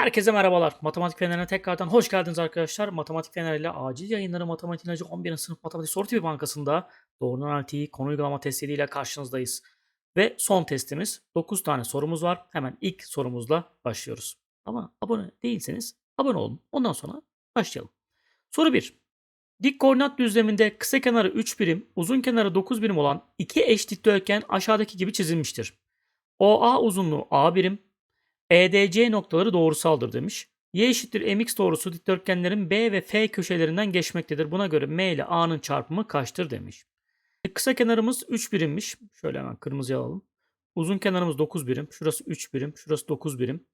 Herkese merhabalar. Matematik Feneri'ne tekrardan hoş geldiniz arkadaşlar. Matematik Feneri ile acil yayınları Matematik İlacı 11. sınıf Matematik Soru Tipi Bankası'nda doğrudan analitiği konu uygulama testleriyle karşınızdayız. Ve son testimiz 9 tane sorumuz var. Hemen ilk sorumuzla başlıyoruz. Ama abone değilseniz abone olun. Ondan sonra başlayalım. Soru 1. Dik koordinat düzleminde kısa kenarı 3 birim, uzun kenarı 9 birim olan iki eş dikdörtgen aşağıdaki gibi çizilmiştir. OA uzunluğu A birim, EDC noktaları doğrusaldır demiş. Y eşittir mx doğrusu dikdörtgenlerin B ve F köşelerinden geçmektedir. Buna göre M ile A'nın çarpımı kaçtır demiş. Kısa kenarımız 3 birimmiş. Şöyle hemen kırmızıya alalım. Uzun kenarımız 9 birim. Şurası 3 birim. Şurası 9 birim.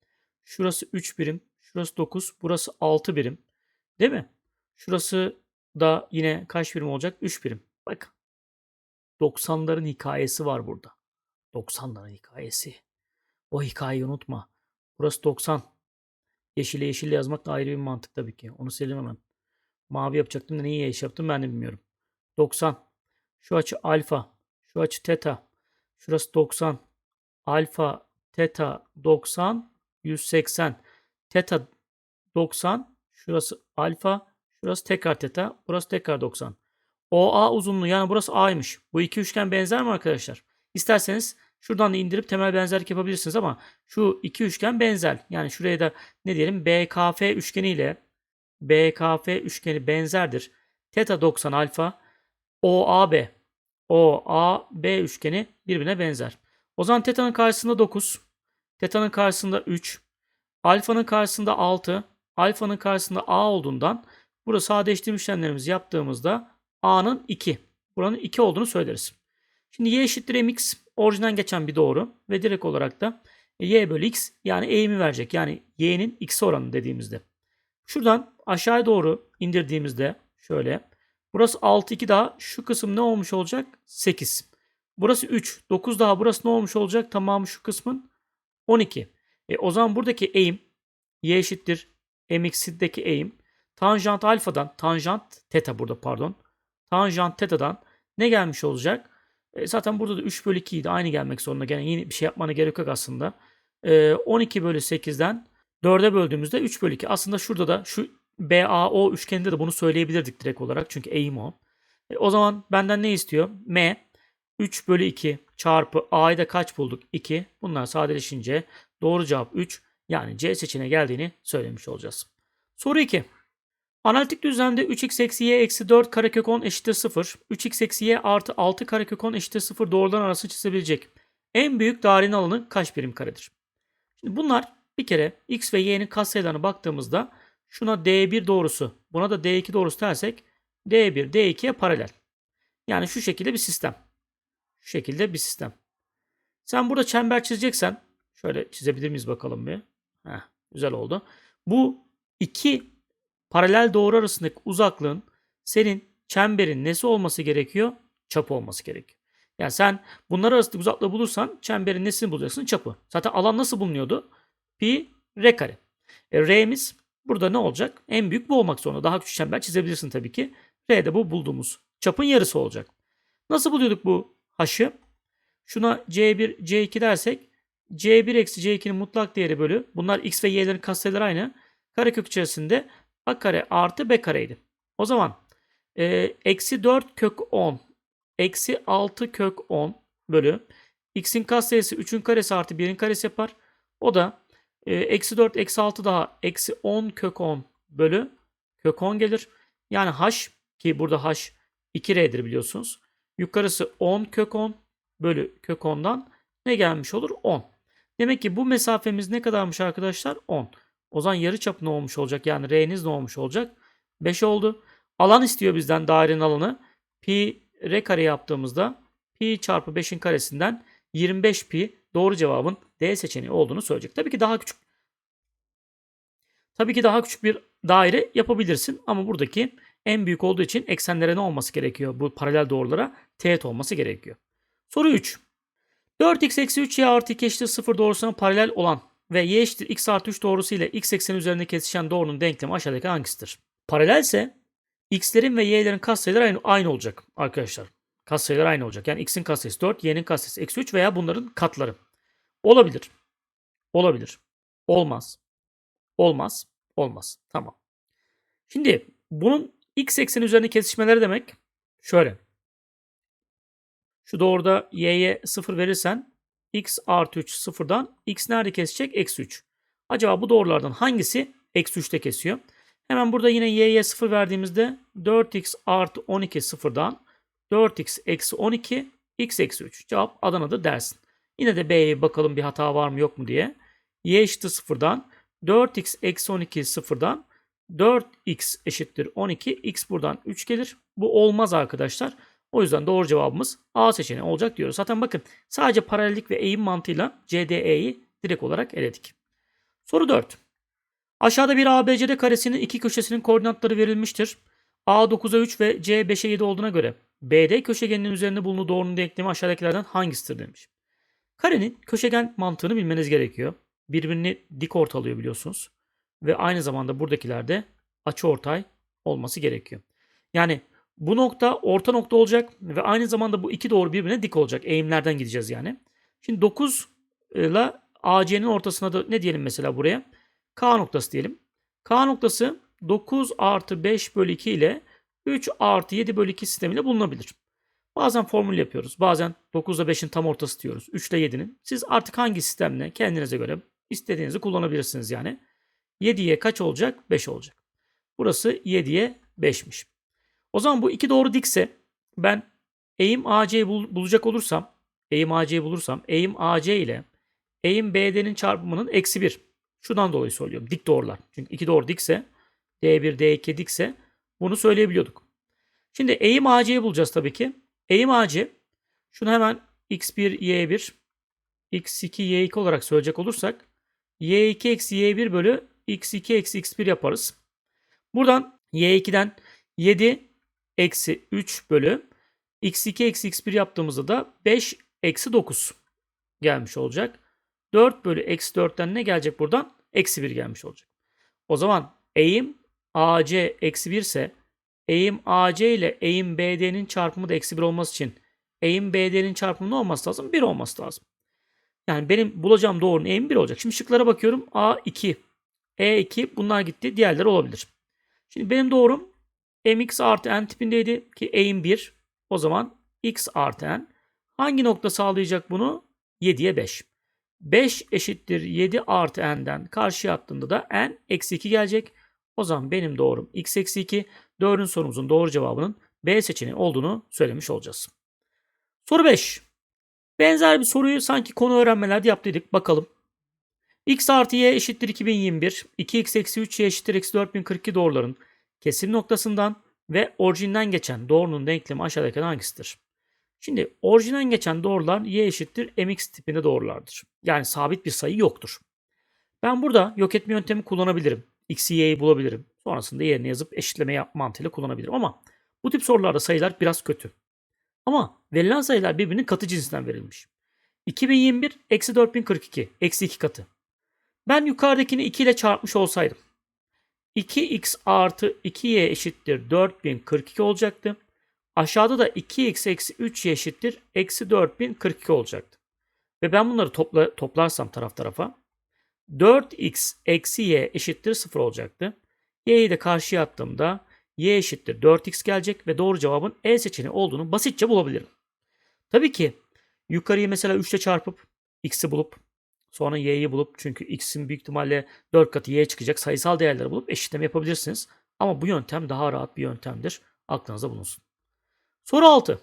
Şurası 3 birim. Şurası 9. Burası 6 birim. Değil mi? Şurası da yine kaç birim olacak? 3 birim. Bak. 90'ların hikayesi var burada. 90'ların hikayesi. O hikayeyi unutma. Burası 90. Yeşile yeşille yazmak da ayrı bir mantık tabii ki. Onu silelim hemen. Mavi yapacaktım da neyi yeşil yaptım ben de bilmiyorum. 90. Şu açı alfa. Şu açı teta. Şurası 90. Alfa, teta 90. 180. Teta 90. Şurası alfa. Şurası tekrar teta. Burası tekrar 90. OA uzunluğu yani burası A'ymış. Bu iki üçgen benzer mi arkadaşlar? İsterseniz Şuradan da indirip temel benzerlik yapabilirsiniz ama şu iki üçgen benzer. Yani şuraya da ne diyelim BKF üçgeni ile BKF üçgeni benzerdir. Teta 90 alfa OAB OAB üçgeni birbirine benzer. O zaman teta'nın karşısında 9, teta'nın karşısında 3, alfanın karşısında 6, alfanın karşısında A olduğundan burada sadeleştirme işlemlerimizi yaptığımızda A'nın 2. Buranın 2 olduğunu söyleriz. Şimdi y eşittir mx orijinden geçen bir doğru ve direkt olarak da y bölü x yani eğimi verecek. Yani y'nin x oranı dediğimizde. Şuradan aşağıya doğru indirdiğimizde şöyle. Burası 6 2 daha şu kısım ne olmuş olacak? 8. Burası 3. 9 daha burası ne olmuş olacak? Tamamı şu kısmın 12. E, o zaman buradaki eğim y eşittir mx'deki eğim tanjant alfadan tanjant teta burada pardon. Tanjant teta'dan ne gelmiş olacak? E, zaten burada da 3 bölü 2 idi. Aynı gelmek zorunda. Gene yeni bir şey yapmana gerek yok aslında. E, 12 bölü 8'den 4'e böldüğümüzde 3 bölü 2. Aslında şurada da şu BAO üçgeninde de bunu söyleyebilirdik direkt olarak. Çünkü eğim o. E, o zaman benden ne istiyor? M 3 bölü 2 çarpı A'yı da kaç bulduk? 2. Bunlar sadeleşince doğru cevap 3. Yani C seçeneğe geldiğini söylemiş olacağız. Soru 2. Analitik düzlemde 3x eksi y eksi 4 karekök 10 eşittir 0. 3x eksi y artı 6 karekök 10 eşittir 0 doğrudan arası çizebilecek. En büyük dairenin alanı kaç birim karedir? Şimdi bunlar bir kere x ve y'nin katsayılarına baktığımızda şuna d1 doğrusu buna da d2 doğrusu dersek d1 d2'ye paralel. Yani şu şekilde bir sistem. Şu şekilde bir sistem. Sen burada çember çizeceksen şöyle çizebilir miyiz bakalım bir. Heh, güzel oldu. Bu iki paralel doğru arasındaki uzaklığın senin çemberin nesi olması gerekiyor? Çapı olması gerekiyor. Yani sen bunlar arasındaki uzaklığı bulursan çemberin nesini bulacaksın? Çapı. Zaten alan nasıl bulunuyordu? Pi r kare. E, R'miz burada ne olacak? En büyük bu olmak zorunda. Daha küçük çember çizebilirsin tabii ki. R de bu bulduğumuz çapın yarısı olacak. Nasıl buluyorduk bu h'ı? Şuna C1, C2 dersek C1 eksi C2'nin mutlak değeri bölü. Bunlar x ve y'lerin katsayıları aynı. Karekök içerisinde a kare artı b kareydi. O zaman e, eksi 4 kök 10 eksi 6 kök 10 bölü x'in katsayısı 3'ün karesi artı 1'in karesi yapar. O da e, eksi 4 eksi 6 daha eksi 10 kök 10 bölü kök 10 gelir. Yani h ki burada h 2r'dir biliyorsunuz. Yukarısı 10 kök 10 bölü kök 10'dan ne gelmiş olur? 10. Demek ki bu mesafemiz ne kadarmış arkadaşlar? 10. O zaman yarı çapı ne olmuş olacak? Yani R'niz ne olmuş olacak? 5 oldu. Alan istiyor bizden dairenin alanı. Pi R kare yaptığımızda pi çarpı 5'in karesinden 25 pi doğru cevabın D seçeneği olduğunu söyleyecek. Tabii ki daha küçük Tabii ki daha küçük bir daire yapabilirsin ama buradaki en büyük olduğu için eksenlere ne olması gerekiyor? Bu paralel doğrulara teğet olması gerekiyor. Soru 3. 4x eksi 3y artı 2 eşittir 0 doğrusuna paralel olan ve y eşittir x artı 3 doğrusu ile x ekseni üzerinde kesişen doğrunun denklemi aşağıdaki hangisidir? Paralelse x'lerin ve y'lerin katsayıları aynı, aynı olacak arkadaşlar. Katsayıları aynı olacak. Yani x'in katsayısı 4, y'nin katsayısı eksi 3 veya bunların katları. Olabilir. Olabilir. Olmaz. Olmaz. Olmaz. Tamam. Şimdi bunun x ekseni üzerinde kesişmeleri demek şöyle. Şu doğruda y'ye 0 verirsen x artı 3 sıfırdan x nerede kesecek? Eksi 3. Acaba bu doğrulardan hangisi eksi 3'te kesiyor? Hemen burada yine y'ye 0 verdiğimizde 4x artı 12 sıfırdan 4x eksi 12 x eksi 3. Cevap Adana'da dersin. Yine de B'ye bakalım bir hata var mı yok mu diye. y eşittir sıfırdan 4x eksi 12 sıfırdan 4x eşittir 12. x buradan 3 gelir. Bu olmaz arkadaşlar. O yüzden doğru cevabımız A seçeneği olacak diyoruz. Zaten bakın sadece paralellik ve eğim mantığıyla CDE'yi direkt olarak eledik. Soru 4. Aşağıda bir ABCD karesinin iki köşesinin koordinatları verilmiştir. A 9'a 3 ve C 5'e 7 olduğuna göre BD köşegeninin üzerinde bulunduğu doğrunun denklemi aşağıdakilerden hangisidir demiş. Karenin köşegen mantığını bilmeniz gerekiyor. Birbirini dik ortalıyor biliyorsunuz. Ve aynı zamanda buradakilerde açıortay olması gerekiyor. Yani bu nokta orta nokta olacak ve aynı zamanda bu iki doğru birbirine dik olacak. Eğimlerden gideceğiz yani. Şimdi 9 ile AC'nin ortasına da ne diyelim mesela buraya? K noktası diyelim. K noktası 9 artı 5 bölü 2 ile 3 artı 7 bölü 2 sistemiyle bulunabilir. Bazen formül yapıyoruz. Bazen 9 ile 5'in tam ortası diyoruz. 3 ile 7'nin. Siz artık hangi sistemle kendinize göre istediğinizi kullanabilirsiniz yani. 7'ye kaç olacak? 5 olacak. Burası 7'ye 5'miş. O zaman bu iki doğru dikse ben eğim AC'yi bul- bulacak olursam eğim AC'yi bulursam eğim AC ile eğim BD'nin çarpımının eksi 1. Şundan dolayı söylüyorum. Dik doğrular. Çünkü iki doğru dikse D1 D2 dikse bunu söyleyebiliyorduk. Şimdi eğim AC'yi bulacağız tabii ki. Eğim AC şunu hemen x1 y1 x2 y2 olarak söyleyecek olursak y2 eksi y1 bölü x2 eksi x1 yaparız. Buradan y2'den 7 eksi 3 bölü x2 eksi x1 yaptığımızda da 5 eksi 9 gelmiş olacak. 4 bölü eksi 4'ten ne gelecek buradan? Eksi 1 gelmiş olacak. O zaman eğim AC eksi 1 ise eğim AC ile eğim BD'nin çarpımı da eksi 1 olması için eğim BD'nin çarpımı ne olması lazım? 1 olması lazım. Yani benim bulacağım doğrunun eğimi 1 olacak. Şimdi şıklara bakıyorum. A2, E2 bunlar gitti. Diğerleri olabilir. Şimdi benim doğrum mx artı n tipindeydi ki eğim 1. O zaman x artı n. Hangi nokta sağlayacak bunu? 7'ye 5. 5 eşittir 7 artı n'den karşıya attığında da n eksi 2 gelecek. O zaman benim doğrum x eksi 2. Dördüncü sorumuzun doğru cevabının B seçeneği olduğunu söylemiş olacağız. Soru 5. Benzer bir soruyu sanki konu öğrenmelerde yaptıydık. Bakalım. x artı y eşittir 2021. 2x eksi 3y eşittir eksi 4042 doğruların kesim noktasından ve orijinden geçen doğrunun denklemi aşağıdaki hangisidir? Şimdi orijinden geçen doğrular y eşittir mx tipinde doğrulardır. Yani sabit bir sayı yoktur. Ben burada yok etme yöntemi kullanabilirim. x'i y'yi bulabilirim. Sonrasında yerine yazıp eşitleme yap mantığıyla kullanabilirim. Ama bu tip sorularda sayılar biraz kötü. Ama verilen sayılar birbirinin katı cinsinden verilmiş. 2021 eksi 4042 eksi 2 katı. Ben yukarıdakini 2 ile çarpmış olsaydım 2x artı 2y eşittir 4042 olacaktı. Aşağıda da 2x eksi 3y eşittir eksi 4042 olacaktı. Ve ben bunları topla, toplarsam taraf tarafa 4x eksi y eşittir 0 olacaktı. y'yi de karşıya attığımda y eşittir 4x gelecek ve doğru cevabın E seçeneği olduğunu basitçe bulabilirim. Tabii ki yukarıyı mesela 3 ile çarpıp x'i bulup sonra y'yi bulup çünkü x'in büyük ihtimalle 4 katı y çıkacak sayısal değerleri bulup eşitleme yapabilirsiniz. Ama bu yöntem daha rahat bir yöntemdir. Aklınızda bulunsun. Soru 6.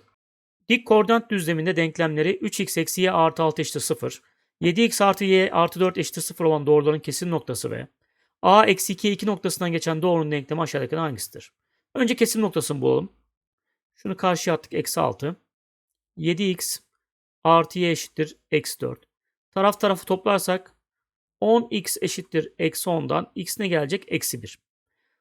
Dik koordinat düzleminde denklemleri 3x eksi y artı 6 eşittir 0, 7x artı y artı 4 eşittir 0 olan doğruların kesim noktası ve a eksi 2 2 noktasından geçen doğrunun denklemi aşağıdaki hangisidir? Önce kesim noktasını bulalım. Şunu karşıya attık eksi 6. 7x artı y eşittir eksi 4. Taraf tarafı toplarsak 10x eşittir eksi 10'dan x ne gelecek? Eksi 1.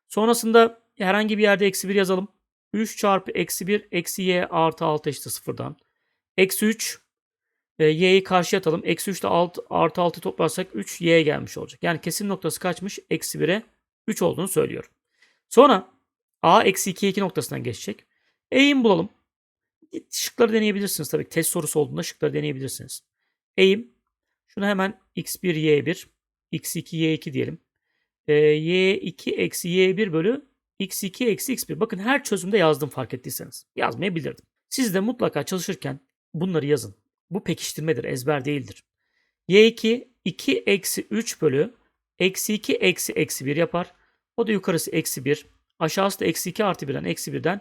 Sonrasında herhangi bir yerde eksi 1 yazalım. 3 çarpı eksi 1 eksi y artı 6 eşittir 0'dan. Eksi 3 e, y'yi karşıya atalım. Eksi 3 ile 6, artı 6 toplarsak 3 y gelmiş olacak. Yani kesim noktası kaçmış? Eksi 1'e 3 olduğunu söylüyorum. Sonra a eksi 2'ye 2 noktasından geçecek. Eğim bulalım. Şıkları deneyebilirsiniz tabii. Test sorusu olduğunda şıkları deneyebilirsiniz. Eğim. Şunu hemen x1 y1 x2 y2 diyelim. e, y2 eksi y1 bölü x2 eksi x1. Bakın her çözümde yazdım fark ettiyseniz. Yazmayabilirdim. Siz de mutlaka çalışırken bunları yazın. Bu pekiştirmedir, ezber değildir. y2 2 eksi 3 bölü eksi 2 eksi eksi 1 yapar. O da yukarısı eksi 1. Aşağısı da eksi 2 artı 1'den eksi 1'den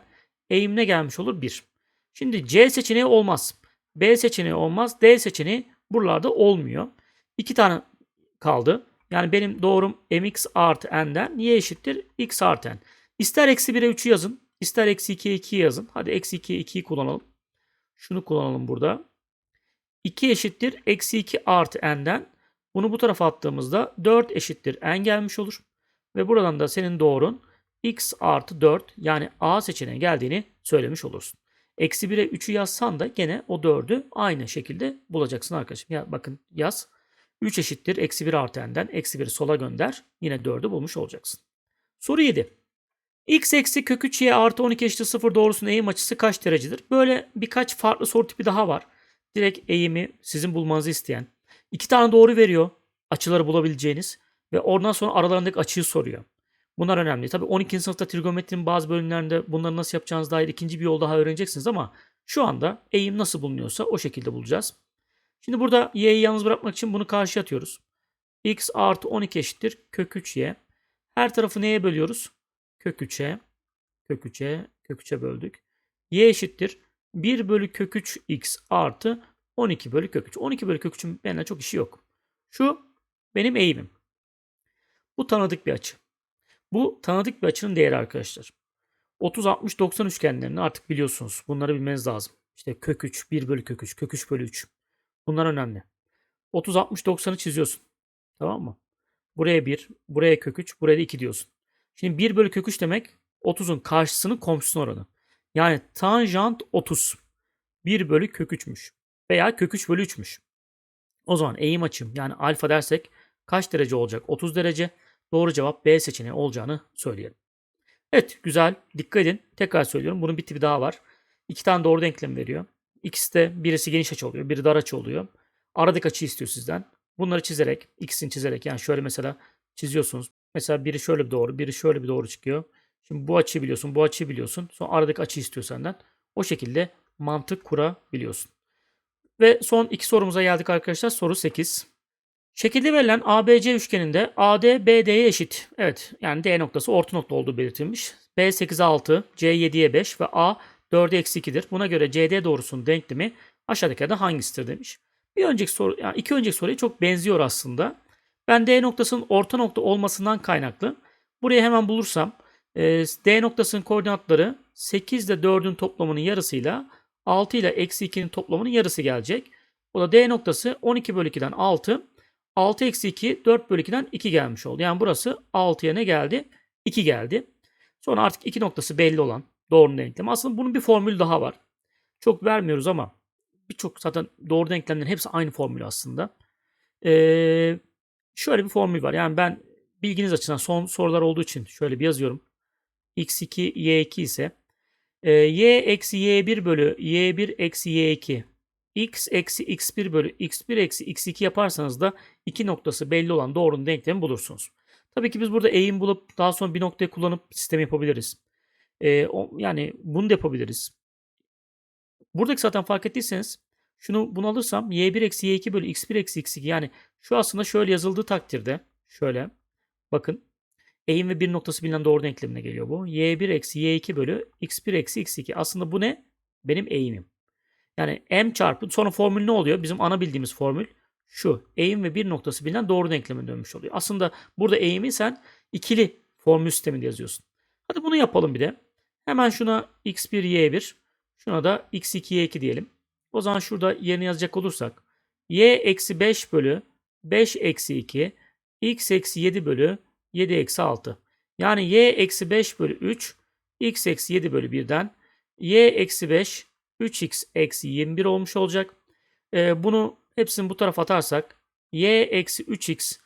eğimine gelmiş olur 1. Şimdi C seçeneği olmaz. B seçeneği olmaz. D seçeneği buralarda olmuyor. İki tane kaldı. Yani benim doğrum mx artı n'den y eşittir x artı n. İster eksi 1'e 3'ü yazın. ister eksi 2'ye 2'yi yazın. Hadi eksi 2'ye 2'yi kullanalım. Şunu kullanalım burada. 2 eşittir eksi 2 artı n'den. Bunu bu tarafa attığımızda 4 eşittir n gelmiş olur. Ve buradan da senin doğrun x artı 4 yani A seçeneği geldiğini söylemiş olursun. Eksi 1'e 3'ü yazsan da gene o 4'ü aynı şekilde bulacaksın arkadaşım. Ya bakın yaz. 3 eşittir eksi 1 artı n'den eksi 1'i sola gönder. Yine 4'ü bulmuş olacaksın. Soru 7. x eksi kök 3 y artı 12 eşittir 0 doğrusunun eğim açısı kaç derecedir? Böyle birkaç farklı soru tipi daha var. Direkt eğimi sizin bulmanızı isteyen. İki tane doğru veriyor açıları bulabileceğiniz ve oradan sonra aralarındaki açıyı soruyor. Bunlar önemli. Tabii 12. sınıfta trigonometrinin bazı bölümlerinde bunları nasıl yapacağınız dair ikinci bir yol daha öğreneceksiniz ama şu anda eğim nasıl bulunuyorsa o şekilde bulacağız. Şimdi burada y'yi yalnız bırakmak için bunu karşıya atıyoruz. x artı 12 eşittir kök 3y. Her tarafı neye bölüyoruz? Kök 3'e. Kök 3'e. Kök 3'e böldük. y eşittir 1 bölü kök 3 x artı 12 bölü kök 3. 12 bölü kök 3'ün benimle çok işi yok. Şu benim eğimim. Bu tanıdık bir açı. Bu tanıdık bir açının değeri arkadaşlar. 30, 60, 90 üçgenlerini artık biliyorsunuz. Bunları bilmeniz lazım. İşte kök 3, 1 bölü kök 3, kök 3 bölü 3. Bunlar önemli. 30, 60, 90'ı çiziyorsun. Tamam mı? Buraya 1, buraya kök 3, buraya da 2 diyorsun. Şimdi 1 bölü kök 3 demek 30'un karşısının komşusunun oranı. Yani tanjant 30. 1 bölü kök 3'müş. Veya kök 3 bölü 3'müş. O zaman eğim açım yani alfa dersek kaç derece olacak? 30 derece. Doğru cevap B seçeneği olacağını söyleyelim. Evet güzel. Dikkat edin. Tekrar söylüyorum. Bunun bir tipi daha var. İki tane doğru denklem veriyor. İkisi de birisi geniş açı oluyor. Biri dar açı oluyor. Aradaki açı istiyor sizden. Bunları çizerek, ikisini çizerek yani şöyle mesela çiziyorsunuz. Mesela biri şöyle bir doğru, biri şöyle bir doğru çıkıyor. Şimdi bu açıyı biliyorsun, bu açıyı biliyorsun. Sonra aradaki açı istiyor senden. O şekilde mantık kurabiliyorsun. Ve son iki sorumuza geldik arkadaşlar. Soru 8. Şekilde verilen ABC üçgeninde AD BD'ye eşit. Evet yani D noktası orta nokta olduğu belirtilmiş. B 8'e 6, C 7'ye 5 ve A 4'e eksi 2'dir. Buna göre CD doğrusunun denklemi aşağıdakilerden hangisidir demiş. Bir önceki soru, yani iki önceki soruya çok benziyor aslında. Ben D noktasının orta nokta olmasından kaynaklı. Buraya hemen bulursam e, D noktasının koordinatları 8 ile 4'ün toplamının yarısıyla 6 ile eksi 2'nin toplamının yarısı gelecek. O da D noktası 12 bölü 2'den 6. 6 eksi 2 4 bölü 2'den 2 gelmiş oldu. Yani burası 6'ya ne geldi? 2 geldi. Sonra artık 2 noktası belli olan doğru denklem. Aslında bunun bir formülü daha var. Çok vermiyoruz ama birçok zaten doğru denklemlerin hepsi aynı formül aslında. Ee, şöyle bir formül var. Yani ben bilginiz açısından son sorular olduğu için şöyle bir yazıyorum. x2 y2 ise e, y eksi y1 bölü y1 eksi y2 x eksi x1 bölü x1 eksi x2 yaparsanız da iki noktası belli olan doğrunun denklemi bulursunuz. Tabii ki biz burada eğim bulup daha sonra bir noktayı kullanıp sistem yapabiliriz. Ee, yani bunu da yapabiliriz. Buradaki zaten fark ettiyseniz şunu bunu alırsam y1 eksi y2 bölü x1 eksi x2 yani şu aslında şöyle yazıldığı takdirde şöyle bakın eğim ve bir noktası bilinen doğru denklemine geliyor bu. y1 eksi y2 bölü x1 eksi x2 aslında bu ne? Benim eğimim. Yani m çarpı sonra formül ne oluyor? Bizim ana bildiğimiz formül şu. Eğim ve bir noktası bilinen doğru denkleme dönmüş oluyor. Aslında burada eğimi sen ikili formül sisteminde yazıyorsun. Hadi bunu yapalım bir de. Hemen şuna x1 y1 şuna da x2 y2 diyelim. O zaman şurada yerine yazacak olursak y eksi 5 bölü 5 eksi 2 x eksi 7 bölü 7 eksi 6. Yani y eksi 5 bölü 3 x eksi 7 bölü 1'den y eksi 5 3x eksi 21 olmuş olacak. Ee, bunu hepsini bu tarafa atarsak y eksi 3x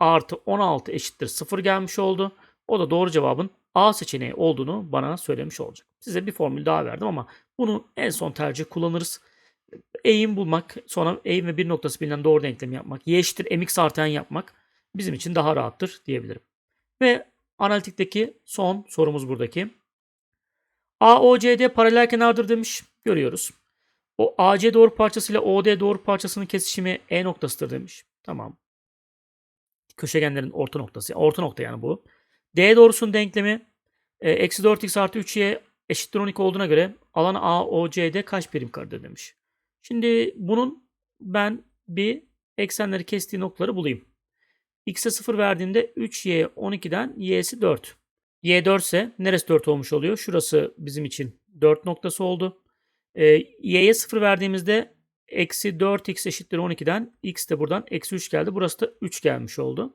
artı 16 eşittir 0 gelmiş oldu. O da doğru cevabın A seçeneği olduğunu bana söylemiş olacak. Size bir formül daha verdim ama bunu en son tercih kullanırız. Eğim bulmak, sonra eğim ve bir noktası bilinen doğru denklemi yapmak, y eşittir mx artı n yapmak bizim için daha rahattır diyebilirim. Ve analitikteki son sorumuz buradaki. AOCD paralel kenardır demiş. Görüyoruz. O AC doğru parçası ile OD doğru parçasının kesişimi E noktasıdır demiş. Tamam. Köşegenlerin orta noktası. Orta nokta yani bu. D doğrusunun denklemi e, eksi 4x artı 3y eşittir 12 olduğuna göre alan AOCD kaç birim karedir demiş. Şimdi bunun ben bir eksenleri kestiği noktaları bulayım. X'e 0 verdiğimde 3y 12'den y'si 4. Y 4 ise neresi 4 olmuş oluyor? Şurası bizim için 4 noktası oldu. E, y'ye 0 verdiğimizde eksi 4x eşittir 12'den x de buradan eksi 3 geldi. Burası da 3 gelmiş oldu.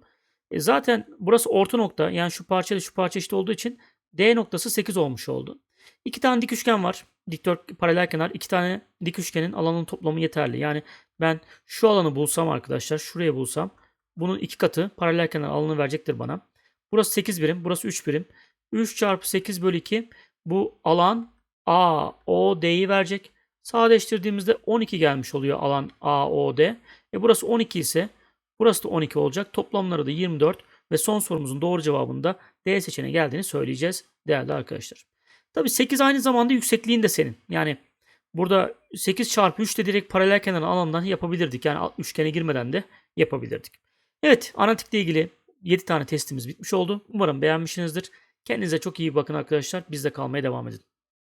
E, zaten burası orta nokta. Yani şu parça ile şu parça eşit olduğu için D noktası 8 olmuş oldu. İki tane dik üçgen var. Dikdört paralel kenar. iki tane dik üçgenin alanın toplamı yeterli. Yani ben şu alanı bulsam arkadaşlar. Şuraya bulsam. Bunun iki katı paralel kenar alanı verecektir bana. Burası 8 birim. Burası 3 birim. 3 çarpı 8 bölü 2. Bu alan A, O, D'yi verecek. Sadeleştirdiğimizde 12 gelmiş oluyor alan A, O, D. E burası 12 ise burası da 12 olacak. Toplamları da 24 ve son sorumuzun doğru cevabında D seçeneği geldiğini söyleyeceğiz değerli arkadaşlar. Tabi 8 aynı zamanda yüksekliğin de senin. Yani burada 8 çarpı 3 de direkt paralel kenar alandan yapabilirdik. Yani üçgene girmeden de yapabilirdik. Evet analitikle ilgili 7 tane testimiz bitmiş oldu. Umarım beğenmişsinizdir. Kendinize çok iyi bakın arkadaşlar. Bizde kalmaya devam edin.